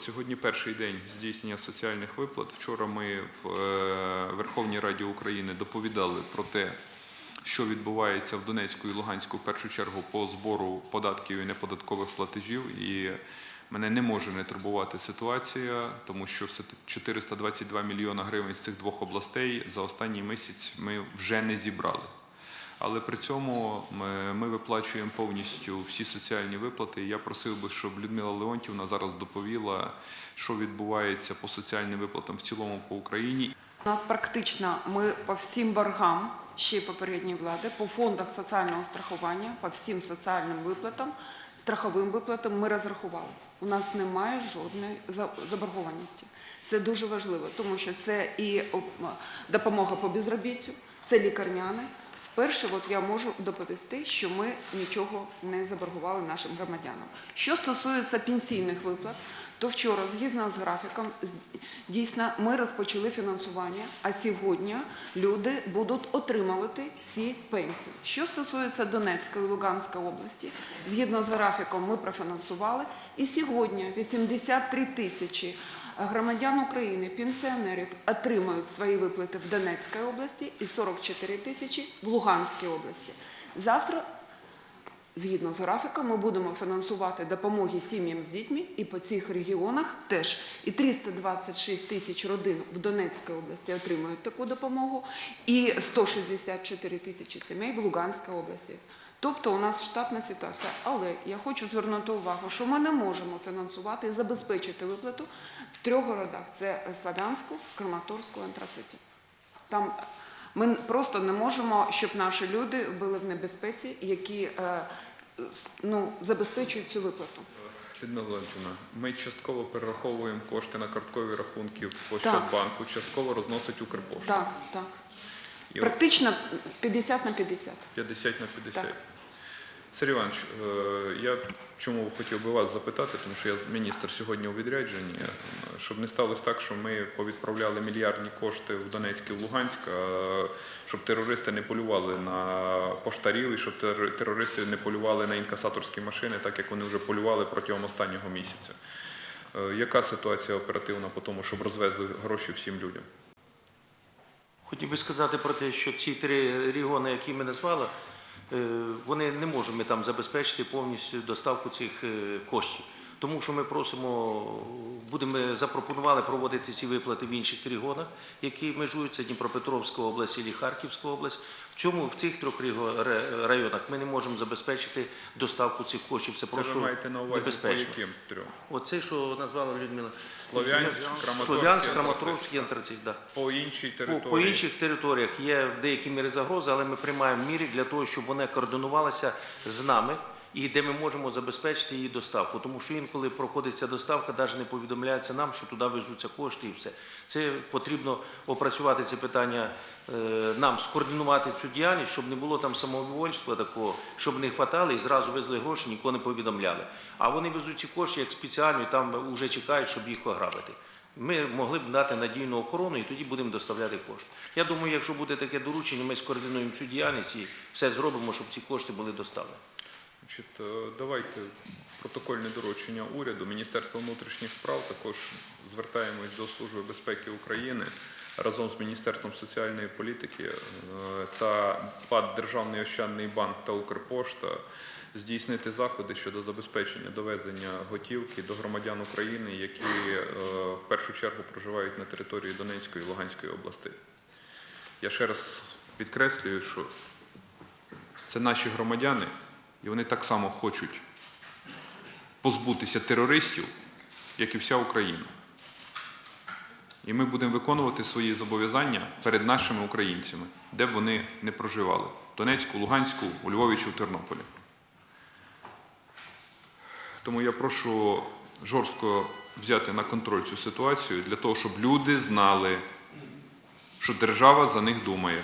Сьогодні перший день здійснення соціальних виплат. Вчора ми в е, Верховній Раді України доповідали про те, що відбувається в Донецьку і Луганську в першу чергу по збору податків і неподаткових платежів. І мене не може не турбувати ситуація, тому що 422 мільйона гривень з цих двох областей за останній місяць ми вже не зібрали. Але при цьому ми, виплачуємо повністю всі соціальні виплати. Я просив би, щоб Людмила Леонтівна зараз доповіла, що відбувається по соціальним виплатам в цілому по Україні. У нас практично ми по всім боргам ще й попередньої влади, по фондах соціального страхування, по всім соціальним виплатам, страховим виплатам ми розрахувалися. У нас немає жодної заборгованості. Це дуже важливо, тому що це і допомога по безробіттю, це лікарняне. Вперше, от я можу доповісти, що ми нічого не заборгували нашим громадянам. Що стосується пенсійних виплат, то вчора, згідно з графіком, дійсно ми розпочали фінансування, а сьогодні люди будуть отримувати всі пенсії. Що стосується Донецької і Луганської області, згідно з графіком ми профінансували, і сьогодні 83 тисячі громадян України, пенсіонерів отримають свої виплати в Донецькій області і 44 тисячі в Луганській області. Завтра Згідно з графіком, ми будемо фінансувати допомоги сім'ям з дітьми і по цих регіонах теж. І 326 тисяч родин в Донецькій області отримують таку допомогу, і 164 тисячі сімей в Луганській області. Тобто у нас штатна ситуація. Але я хочу звернути увагу, що ми не можемо фінансувати і забезпечити виплату в трьох городах: це Славянську, Краматорську, Антрациті. Там ми просто не можемо, щоб наші люди були в небезпеці, які е, ну, забезпечують цю виплату. Людмила Леонтівна, ми частково перераховуємо кошти на карткові рахунки по Так. Щадбанку, частково розносить Укрпошта. Так, так. І Практично 50 на 50. 50 на 50. Так. Сергій Іванович, е, я чому хотів би вас запитати, тому що я міністр сьогодні у відрядженні, щоб не сталося так, що ми повідправляли мільярдні кошти в Донецьк і в Луганськ, щоб терористи не полювали на поштарів і щоб терористи не полювали на інкасаторські машини, так як вони вже полювали протягом останнього місяця. Е, Яка ситуація оперативна по тому, щоб розвезли гроші всім людям? Хотів би сказати про те, що ці три регіони, які ми назвали, вони не можемо ми там забезпечити повністю доставку цих е, коштів. Тому що ми просимо, будемо запропонували проводити ці виплати в інших регіонах, які межуються Дніпропетровська область і Харківська область. В цьому в цих трьох районах ми не можемо забезпечити доставку цих коштів. Це Це просто ви маєте на увазі по яким трьом? Оце, що назвала Людмила. Слов'янськ, Краматорськ, да. По іншій території? по інших територіях є в деякі міри загрози, але ми приймаємо міри для того, щоб вони координувалися з нами і де ми можемо забезпечити її доставку. Тому що інколи проходить ця доставка, навіть не повідомляється нам, що туди везуться кошти і все. Це потрібно опрацювати це питання е, нам, скоординувати цю діяльність, щоб не було там самовольства такого, щоб не хватали і зразу везли гроші, нікого не повідомляли. А вони везуть ці кошти як спеціально, і там вже чекають, щоб їх ограбити. Ми могли б дати надійну охорону і тоді будемо доставляти кошти. Я думаю, якщо буде таке доручення, ми скоординуємо цю діяльність і все зробимо, щоб ці кошти були доставлені. Значить, е, давайте протокольне доручення уряду. Міністерство внутрішніх справ також звертаємось до Служби безпеки України разом з Міністерством соціальної політики е, та ПАД Державний Ощадний банк та Укрпошта здійснити заходи щодо забезпечення довезення готівки до громадян України, які е, в першу чергу проживають на території Донецької і Луганської областей. Я ще раз підкреслюю, що це наші громадяни, і вони так само хочуть позбутися терористів, як і вся Україна. І ми будемо виконувати свої зобов'язання перед нашими українцями, де б вони не проживали Донецьку, Луганську, у Львові чи в Тернополі. Тому я прошу жорстко взяти на контроль цю ситуацію для того, щоб люди знали, що держава за них думає.